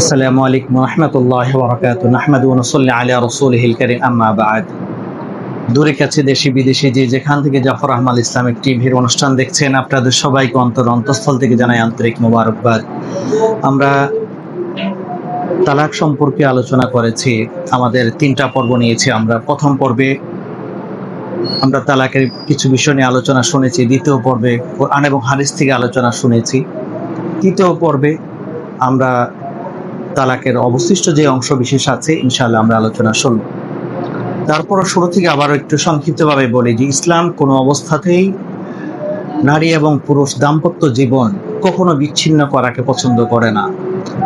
আসসালামু আলাইকুম রহমতুল্লাহ বরকাত নাহমাদ নসল্লি আলিয়া রসুলহিল করিম, আম্মা দূরে কাছে দেশি বিদেশি যে যেখান থেকে জাফর আহমাল ইসলামিক টিভির অনুষ্ঠান দেখছেন, আপনাদের সবাইকে অন্তর অন্তঃস্থল থেকে জানাই আন্তরিক মোবারকবাদ। আমরা তালাক সম্পর্কে আলোচনা করেছি, আমাদের তিনটা পর্ব নিয়েছি আমরা। প্রথম পর্বে আমরা তালাকের কিছু বিষয় নিয়ে আলোচনা শুনেছি, দ্বিতীয় পর্বে কোরআন এবং হারিস থেকে আলোচনা শুনেছি। তৃতীয় পর্বে আমরা তালাকের অবশিষ্ট যে অংশ বিশেষ আছে, ইনশাআল্লাহ আমরা আলোচনা শুনব। তারপর শুরু থেকে আবার একটু সংক্ষিপ্তভাবে বলি যে ইসলাম কোনো অবস্থাতেই নারী এবং পুরুষ দাম্পত্য জীবন কখনো বিচ্ছিন্ন করাকে পছন্দ করে না।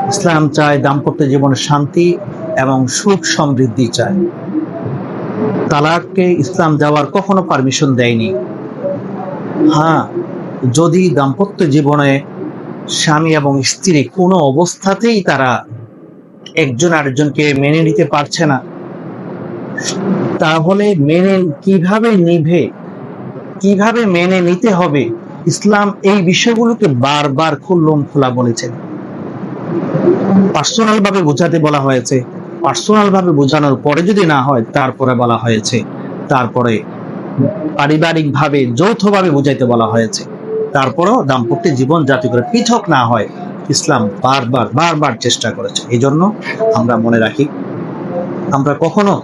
ইসলাম চায় দাম্পত্য জীবনে শান্তি এবং সুখ সমৃদ্ধি চায়। তালাককে ইসলাম দেওয়ার কখনো পারমিশন দেয়নি। হ্যাঁ যদি দাম্পত্য জীবনে স্বামী এবং স্ত্রী কোনো অবস্থাতেই তারা একজন আরেকজনকে মেনে নিতে পারছে না। তাহলে মেনে কীভাবে নিভে কীভাবে মেনে নিতে হবে? ইসলাম এই বিষয়গুলোকে বারবার খুল্লম খোলা বলেছেন। পার্সোনাল ভাবে বোঝাতে বলা হয়েছে। পার্সোনাল ভাবে বোঝানোর পরে যদি না হয়, তারপরে বলা হয়েছে। তারপরে পারিবারিক ভাবে যৌথভাবে বুঝাইতে বলা হয়েছে। তারপরেও দাম্পত্য জীবন যাতে করে পৃথক না হয় ইসলাম বারবার বারবার চেষ্টা করেছে। এই জন্য আমরা মনে রাখি, আমরা কখনো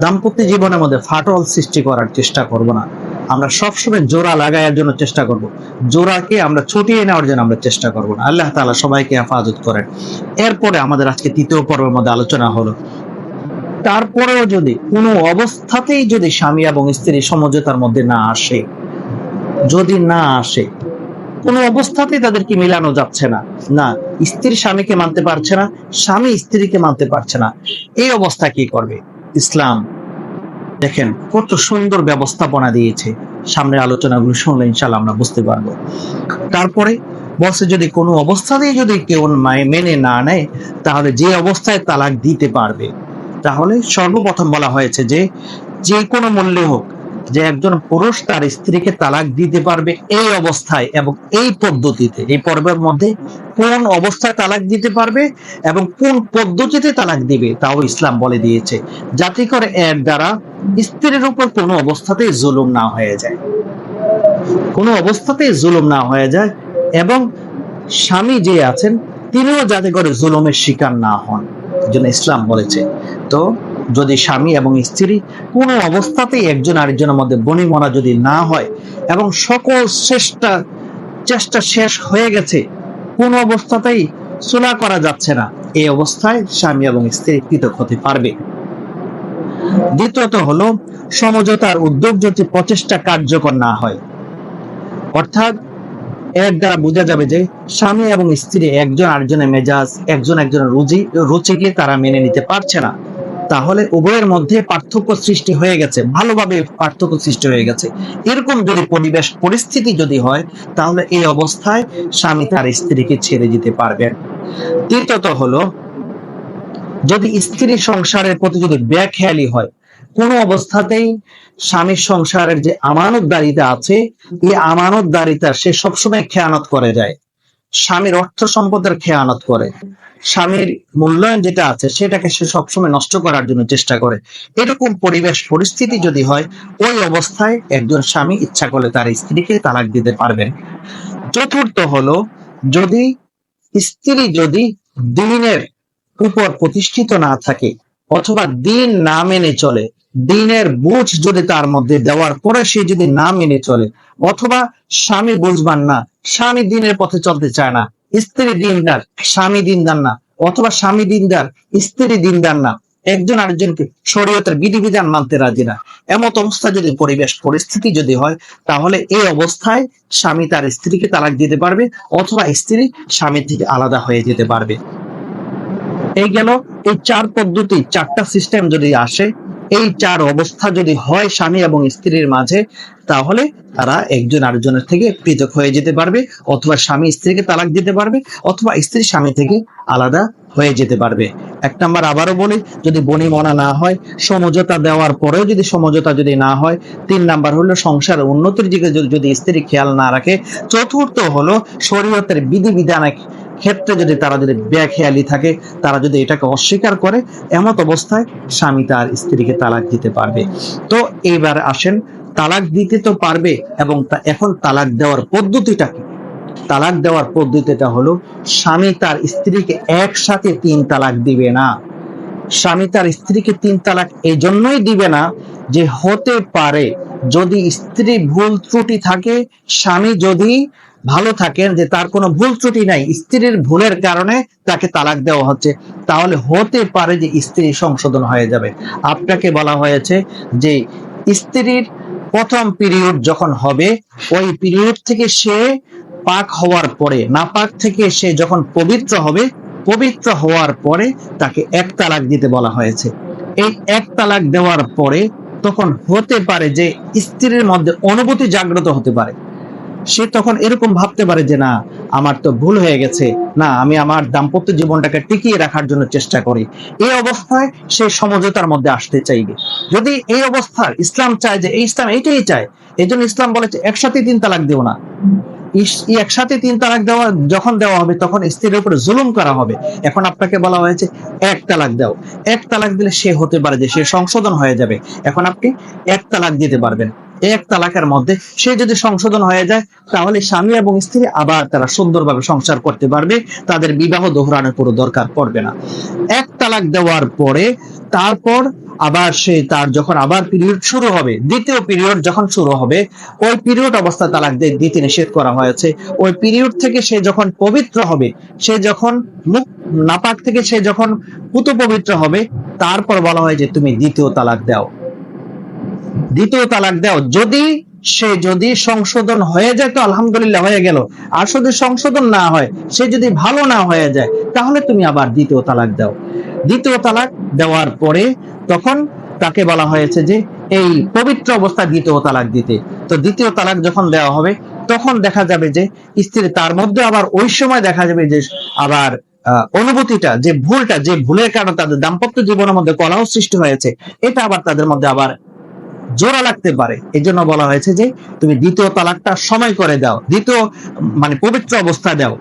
দাম্পত্য জীবনের মধ্যে ফাটল সৃষ্টি করার চেষ্টা করব না। আমরা সবসময় জোড়া লাগাইয়ার জন্য চেষ্টা করব। জোড়াকে আমরা ছুটিয়ে নেওয়ার জন্য আমরা চেষ্টা করব না। আল্লাহ তাআলা সবাইকে হেফাজত করেন। এরপরে আমাদের আজকে তৃতীয় পর্বের মধ্যে আলোচনা হলো। তারপরেও যদি কোনো অবস্থাতেই যদি স্বামী এবং স্ত্রী সমঝোতার মধ্যে না আসে, যদি না আসে কোনো অবস্থাতেই তাদেরকে মিলানো যাচ্ছে না। না স্ত্রী স্বামীকে মানতে পারছে না, স্বামী স্ত্রীকে মানতে পারছে না। এই অবস্থা কি করবে? ইসলাম। দেখেন, কত সুন্দর ব্যবস্থাপনা দিয়েছে। সামনের আলোচনাগুলো শুনলে ইনশাল্লাহ আমরা বুঝতে পারব। তারপরে বলছে যদি কোনো অবস্থাতেই যদি কেউ মেনে না নেয়, তাহলে যে অবস্থায় তালাক দিতে পারবে, তাহলে সর্বপ্রথম বলা হয়েছে যে যে কোনো মূল্যে হোক যে একজন পুরুষ তার স্ত্রীকে তালাক দিতে পারবে এই অবস্থায় এবং এই পদ্ধতিতে, এই পর্বের মধ্যে কোন অবস্থায় তালাক দিতে পারবে এবং কোন পদ্ধতিতে তালাক দিবে তাও ইসলাম বলে দিয়েছে। যাতে করে এর দ্বারা স্ত্রীর উপর কোনো অবস্থাতেই জুলুম না হয়ে যায়। কোনো অবস্থাতেই জুলুম না হয়ে যায় এবং স্বামী যে আছেন, তিনিও যাতে করে জুলুমের শিকার না হন। জন্য ইসলাম বলেছে। তো যদি স্বামী এবং স্ত্রী কোনো অবস্থাতেই একজন আরেকজনের মধ্যে বনিমনা যদি না হয় এবং সকল চেষ্টা চেষ্টা শেষ হয়ে গেছে, কোন অবস্থাতেই সোলা করা যাচ্ছে না, এই অবস্থায় স্বামী এবং স্ত্রী পৃথক হতে পারবে। দ্বিতীয়ত হলো, সমঝোতার উদ্যোগ যদি প্রচেষ্টা কার্যকর না হয়, অর্থাৎ এর দ্বারা বোঝা যাবে যে স্বামী এবং স্ত্রী একজন আরেকজনের মেজাজ, একজন একজনের রুচি রুচিকে তারা মেনে নিতে পারছে না। তাহলে উভয়ের মধ্যে পার্থক্য সৃষ্টি হয়ে গেছে, ভালোভাবে পার্থক্য সৃষ্টি হয়ে গেছে। এরকম যদি পরিবেশ, পরিস্থিতি যদি হয়, তাহলে এই অবস্থায় স্বামী তার স্ত্রীকে ছেড়ে দিতে পারবেন। তৃতীয়ত হলো, যদি স্ত্রী সংসারের প্রতি যদি ব্যাখেয়ালি হয়, কোন অবস্থাতেই স্বামীর সংসারের যে আমানত আমানতদারিতা আছে, এই আমানত আমানতদারিতা সে সবসময় খেয়ানত করে যায়। স্বামীর অর্থ সম্পদের খেয়ানত করে। স্বামীর মূল্যায়ন যেটা আছে, সেটাকে সে সবসময় নষ্ট করার জন্য চেষ্টা করে। এরকম পরিবেশ, পরিস্থিতি যদি হয়, ওই অবস্থায় একজন স্বামী ইচ্ছা করলে তার স্ত্রীকে তালাক দিতে পারবেন চতুর্থ হলো, যদি স্ত্রী যদি দিনের উপর প্রতিষ্ঠিত না থাকে, অথবা দিন না মেনে চলে দিনের বুঝ যদি তার মধ্যে দেওয়ার পরে সে যদি না মেনে চলে, অথবা স্বামী বুঝবান না, স্বামী দিনের পথে চলতে চায় না, স্ত্রী দিনদার, স্বামী দিনদার না, অথবা স্বামী দিনদার, স্ত্রী দিনদার না, একজন আরেকজনকে শরীয়তের বিধিবিধান মানতে রাজি না। এমত অবস্থা যদি পরিবেশ, পরিস্থিতি যদি হয়, তাহলে এই অবস্থায় স্বামী তার স্ত্রীকে তালাক দিতে পারবে, অথবা স্ত্রী স্বামীর থেকে আলাদা হয়ে যেতে পারবে। এই গেল এই চার পদ্ধতি, চারটা সিস্টেম যদি আসে এই চার অবস্থা যদি হয় স্বামী এবং স্ত্রীর মাঝে, তাহলে তারা একজন আরেকজনের থেকে পৃথক হয়ে যেতে পারবে, অথবা স্বামী স্ত্রীকে তালাক দিতে পারবে, অথবা স্ত্রী স্বামী থেকে আলাদা হয়ে যেতে পারবে। এক নাম্বার আবারও বলি, যদি বনিমনা না হয়, সমঝোতা দেওয়ার পরেও যদি সমঝোতা যদি না হয়, তিন নাম্বার হলো সংসার উন্নতির দিকে যদি- যদি স্ত্রী খেয়াল না রাখে, চতুর্থ হলো শরীয়তের বিধিবিধানে ক্ষেত্রে যদি তারা যদি বেখেয়ালি থাকে, তারা যদি এটাকে অস্বীকার করে, এমত অবস্থায় স্বামী তার স্ত্রীকে তালাক দিতে পারবে। তো এইবার আসেন, তালাক দিতে তো পারবে এবং এখন তালাক দেওয়ার পদ্ধতিটা কি? তালাক দেওয়ার পদ্ধতিটা হলো, স্বামী তার স্ত্রীকে একসাথে তিন তালাক দিবে না। স্বামী তার স্ত্রীকে তিন তালাক এই জন্যই দিবে না যে হতে পারে, যদি স্ত্রী ভুল ত্রুটি থাকে, স্বামী যদি ভালো থাকেন যে তার কোনো ভুল ত্রুটি নাই, স্ত্রীর ভুলের কারণে তাকে তালাক দেওয়া হচ্ছে, তাহলে হতে পারে যে স্ত্রী সংশোধন হয়ে যাবে। আপনাকে বলা হয়েছে যে স্ত্রীর প্রথম পিরিয়ড যখন হবে, ওই পিরিয়ড থেকে সে পাক হওয়ার পরে নাপাক থেকে সে যখন পবিত্র হবে, পবিত্র হওয়ার পরে তাকে এক তালাক দিতে বলা হয়েছে। এই এক তালাক দেওয়ার পরে তখন হতে পারে যে স্ত্রীর মধ্যে অনুভূতি জাগ্রত হতে পারে। সে তখন এরকম ভাবতে পারে যে, না, আমার তো ভুল হয়ে গেছে। না, আমি আমার দাম্পত্য জীবনটাকে টিকিয়ে রাখার জন্য চেষ্টা করি। এই অবস্থায় সে সমঝোতার মধ্যে আসতে চাইবে। যদি এই অবস্থার ইসলাম চায় যে, এই ইসলাম এইটাই চায় এই জন্য ইসলাম বলেছে একসাথে তিন তালাক দেও না। একসাথে তিন তালাক দেওয়া, যখন দেওয়া হবে, তখন স্ত্রীর উপরে জুলুম করা হবে। এখন আপনাকে বলা হয়েছে, এক তালাক দাও। এক তালাক দিলে সে হতে পারে যে, সে সংশোধন হয়ে যাবে। এখন আপনি এক তালাক দিতে পারবেন। এক তালাকের মধ্যে সে যদি সংশোধন হয়ে যায়, তাহলে স্বামী এবং স্ত্রী আবার তারা সুন্দরভাবে সংসার করতে পারবে। তাদের বিবাহ দোহরানোর কোনো দরকার পড়বে না। এক তালাক দেওয়ার পরে তারপর আবার সে তার যখন আবার পিরিয়ড শুরু হবে, দ্বিতীয় পিরিয়ড যখন শুরু হবে, ওই পিরিয়ড অবস্থা তালাক দিতে নিষেধ করা হয়েছে। ওই পিরিয়ড থেকে সে যখন পবিত্র হবে, সে যখন মুখ নাপাক থেকে সে যখন পুত পবিত্র হবে, তারপর বলা হয় যে তুমি দ্বিতীয় তালাক দাও। দ্বিতীয় তালাক দাও। যদি সে যদি সংশোধন হয়ে যায়, তো আলহামদুলিল্লাহ হয়ে গেল। আর যদি সংশোধন না হয়, সে যদি ভালো না হয়ে যায়, তাহলে তুমি আবার দ্বিতীয় তালাক দাও। দ্বিতীয় তালাক দেওয়ার পরে তখন তাকে বলা হয়েছে যে, এই পবিত্র অবস্থা দ্বিতীয় তালাক দিতে। তো দ্বিতীয় তালাক যখন দেওয়া হবে, তখন দেখা যাবে যে, স্ত্রী তার মধ্যে আবার ওই সময় দেখা যাবে যে, আবার অনুভূতিটা, যে ভুলটা, যে ভুলের কারণে তাদের দাম্পত্য জীবনের মধ্যে কলহ সৃষ্টি হয়েছে, এটা আবার তাদের মধ্যে আবার জোড়া লাগতে পারে। এই জন্য বলা হয়েছে যে তুমি দ্বিতীয় তালাকটা সময় করে দাও, দ্বিতীয় মানে পবিত্র অবস্থা দাও।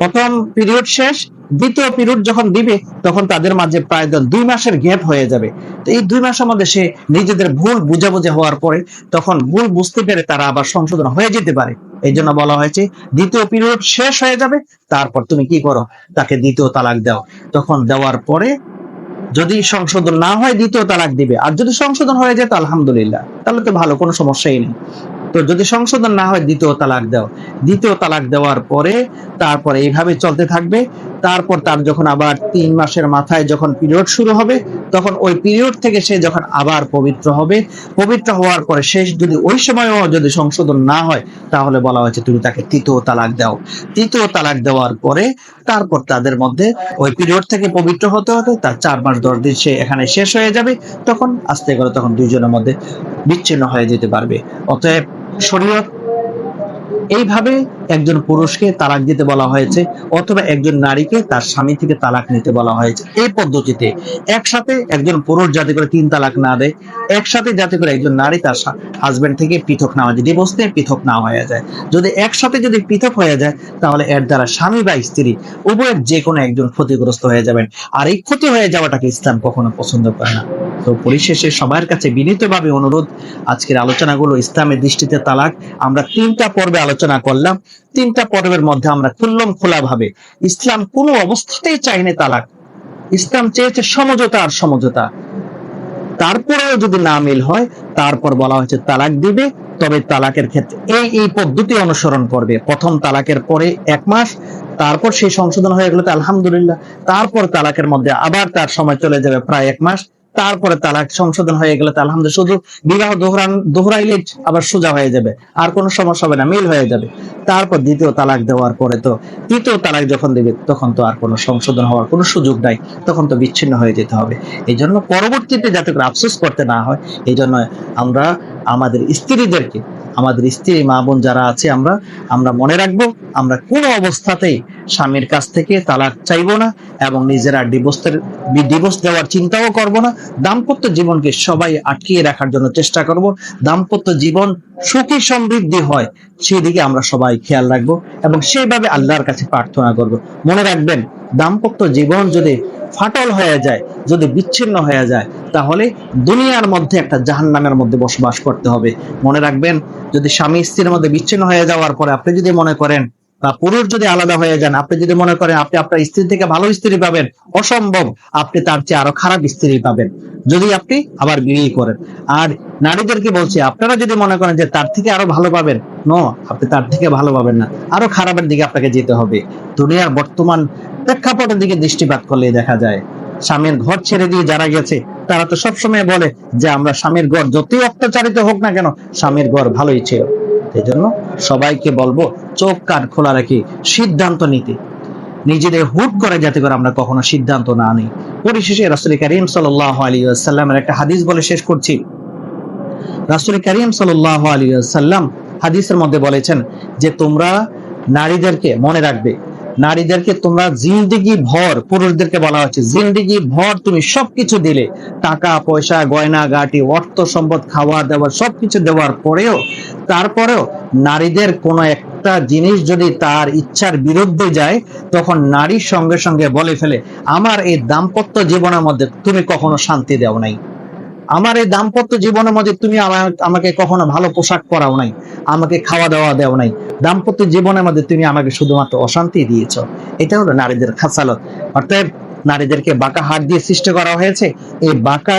প্রথম পিরিয়ড শেষ, দ্বিতীয় পিরিয়ড যখন দিবে, তখন তাদের মাঝে প্রায় দুই মাসের গ্যাপ হয়ে যাবে। তো এই দুই মাসের মধ্যে সে নিজেদের ভুল বুঝাবুঝি হওয়ার পরে তখন ভুল বুঝতে পেরে তারা আবার সংশোধন হয়ে যেতে পারে। এই জন্য বলা হয়েছে, দ্বিতীয় পিরিয়ড শেষ হয়ে যাবে, তারপর তুমি কি করো? তাকে দ্বিতীয় তালাক দাও। তখন দেওয়ার পরে যদি সংশোধন না হয় দ্বিতীয় তালাক দিবে। আর যদি সংশোধন হয়ে যায়, তো আলহামদুলিল্লাহ। তাহলে তো ভালো, কোনো সমস্যাই নেই। তো যদি সংশোধন না হয়, দ্বিতীয় তালাক দাও। দ্বিতীয় তালাক দেওয়ার পরে তারপরে এইভাবে চলতে থাকবে। তারপর তার যখন আবার তিন মাসের মাথায় যখন পিরিয়ড শুরু হবে, তখন ওই পিরিয়ড থেকে সে যখন আবার পবিত্র হবে। পবিত্র হওয়ার পরে শেষ যদি ওই সময়ও যদি সংশোধন না হয়, তাহলে বলা হয়েছে তুমি তাকে তৃতীয় তালাক দাও। তৃতীয় তালাক দেওয়ার পরে তারপর তাদের মধ্যে ওই পিরিয়ড থেকে পবিত্র হতে হতে তার চার মাস দশ দিন সে এখানে শেষ হয়ে যাবে। তখন আস্তে করে তখন দুইজনের মধ্যে বিচ্ছিন্ন হয়ে যেতে পারবে। অতএব শরীয়ত। এইভাবে একজন পুরুষকে তালাক দিতে বলা হয়েছে অথবা একজন নারীকে তার স্বামী থেকে তালাক নিতে বলা হয়েছে। এই পদ্ধতিতে একসাথে একজন পুরুষ যাতে করে তিন তালাক না দেয়, একসাথে যাতে করে একজন নারী তার হাজবেন্ড থেকে পৃথক না হয়ে যায় ডিভোর্স নিয়ে পৃথক না হয়ে যায়। যদি একসাথে যদি পৃথক হয়ে যায়, তাহলে এর দ্বারা স্বামী বা স্ত্রী উভয়ের যে কোনো একজন ক্ষতিগ্রস্ত হয়ে যাবেন। আর এই ক্ষতি হয়ে যাওয়াটাকে ইসলাম কখনো পছন্দ করে না। তো পরিশেষে সবার কাছে বিনীতভাবে অনুরোধ, আজকের আলোচনাগুলো ইসলামের দৃষ্টিতে তালাক। আমরা তিনটা পর্বে আলোচনা করলাম। তিনটা পর্বের মধ্যে আমরা খুললাম খোলা ভাবে ইসলাম কোনো অবস্থাতেই চাইনি তালাক। ইসলাম চেয়েছে সমঝোতা আর সমঝোতা। তারপরেও যদি না মিল হয়, তারপর বলা হয়েছে তালাক দিবে। তবে তালাকের ক্ষেত্রে এই এই পদ্ধতি অনুসরণ করবে। প্রথম তালাকের পরে এক মাস, তারপর সেই সংশোধন হয়ে গেলে আলহামদুলিল্লাহ। তারপর তালাকের মধ্যে আবার তার সময় চলে যাবে প্রায় এক মাস। তারপরে তালাক সংশোধন হয়ে গেলে আলহামদুল শুধু বিবাহ দোহরান দোহরাইলে আবার সোজা হয়ে যাবে। আর কোনো সমস্যা হবে না, মিল হয়ে যাবে। তারপর দ্বিতীয় তালাক দেওয়ার পরে তো, তৃতীয় তালাক যখন দেবে, তখন তো আর কোনো সংশোধন হওয়ার কোনো সুযোগ নাই, তখন তো বিচ্ছিন্ন হয়ে যেতে হবে। এই জন্য পরবর্তীতে যাতে করে আফসোস করতে না হয় এই জন্য আমরা আমাদের স্ত্রীদেরকে আমাদের স্ত্রী, মা বোন যারা আছে, আমরা আমরা মনে রাখব, আমরা কোনো অবস্থাতেই স্বামীর কাছ থেকে তালাক চাইব না এবং নিজেরা ডিভোর্সের ডিভোর্স দেওয়ার চিন্তাও করব না। দাম্পত্য জীবনকে সবাই আটকিয়ে রাখার জন্য চেষ্টা করব। দাম্পত্য জীবন সুখী সমৃদ্ধি হয়, সেদিকে আমরা সবাই খেয়াল রাখব এবং সেইভাবে আল্লাহর কাছে প্রার্থনা করব। মনে রাখবেন, দাম্পত্য জীবন যদি ফাটল হয়ে যায়, যদি বিচ্ছিন্ন হয়ে যায়, তাহলে দুনিয়ার মধ্যে একটা জাহান্নামের মধ্যে বসবাস করতে হবে। মনে রাখবেন, যদি স্বামী স্ত্রীর মধ্যে বিচ্ছিন্ন হয়ে যাওয়ার পরে আপনি যদি মনে করেন বা পুরুষ যদি আলাদা হয়ে যান, আপনি যদি মনে করেন আপনি আপনার স্ত্রী থেকে ভালো স্ত্রী পাবেন, অসম্ভব, আপনি তার চেয়ে আরও খারাপ স্ত্রী পাবেন। যদি আপনি আবার বিয়ে করেন। আর নারীদেরকে বলছি, আপনারা যদি মনে করেন যে তার থেকে আরও ভালো পাবেন, নো, আপনি তার থেকে ভালো পাবেন না। আরও খারাপের দিকে আপনাকে যেতে হবে। দুনিয়ার বর্তমান প্রেক্ষাপটের দিকে দৃষ্টিপাত করলে দেখা যায়, স্বামীর ঘর ছেড়ে দিয়ে যারা গেছে, তারা তো সবসময় বলে যে আমরা স্বামীর ঘর যতই অত্যাচারিত হোক না কেন, স্বামীর ঘর ভালোই ছিল। এই জন্য সবাইকে বলব, চোখ কান খোলা রাখি সিদ্ধান্ত নিতে। নিজেদের হুট করে যাতে করে আমরা কখনো সিদ্ধান্ত না নিই। পরিশেষে রাসুল করিম সাল্লাহ আলী সাল্লামের একটা হাদিস বলে শেষ করছি। রাসুল করিম সাল্লাহ আলী সাল্লাম হাদিসের মধ্যে বলেছেন যে, তোমরা নারীদেরকে মনে রাখবে নারীদেরকে তোমরা জিন্দিগি ভর, পুরুষদেরকে বলা হচ্ছে জিন্দিগি ভর তুমি সবকিছু দিলে। টাকা, পয়সা, গয়না, গাটি, অর্থ, সম্পদ, খাওয়া, দাওয়া সবকিছু দেওয়ার পরেও, তারপরেও নারীদের কোনো একটা জিনিস যদি তার ইচ্ছার বিরুদ্ধে যায়, তখন নারীর সঙ্গে সঙ্গে বলে ফেলে, আমার এই দাম্পত্য জীবনের মধ্যে তুমি কখনো শান্তি দেও নাই। আমার এই দাম্পত্য জীবনের মধ্যে তুমি আমাকে কখনো ভালো পোশাক পরাও নাই, আমাকে খাওয়া দাওয়া দেও নাই। দাম্পত্য জীবনের মধ্যে তুমি আমাকে শুধুমাত্র অশান্তি দিয়েছ। এটা হলো নারীদের খাসালত। অর্থাৎ নারীদেরকে বাঁকা হাত দিয়ে সৃষ্টি করা হয়েছে, এই বাঁকা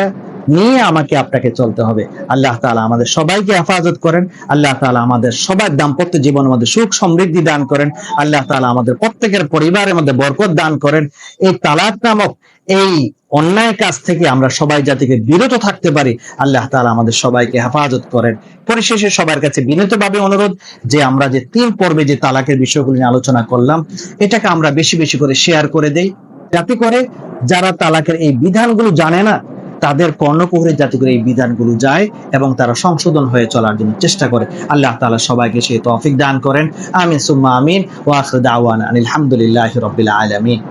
নিয়ে আমাকে আপনাকে চলতে হবে। আল্লাহ তাআলা আমাদের সবাইকে হেফাজত করেন, আল্লাহ তাআলা আমাদের সবার দাম্পত্য জীবনের মধ্যে সুখ সমৃদ্ধি দান করেন, আল্লাহ তাআলা আমাদের প্রত্যেকের পরিবারের মধ্যে বরকত দান করেন। এই তালাক নামক এই অন্যায় কাজ থেকে আমরা সবাই জাতিকে বিরত থাকতে পারি, আল্লাহ তাআলা আমাদের সবাইকে হেফাজত করেন। পরিশেষে সবার কাছে বিনীতভাবে অনুরোধ যে আমরা যে তিন পর্বে যে তালাকের বিষয়গুলো নিয়ে আলোচনা করলাম, এটাকে আমরা বেশি বেশি করে শেয়ার করে দেই। যাতে করে যারা তালাকের এই বিধানগুলো জানে না, তাদের কর্ণকুহরে যাতে করে এই বিধানগুলো যায় এবং তারা সংশোধন হয়ে চলার জন্য চেষ্টা করে। আল্লাহ তালা সবাইকে সেই তৌফিক দান করেন। আমিন, সুম্মা আমিন। ওয়া আখির দাওয়ানা আনিল হামদুলিল্লাহি রাব্বিল আলামিন।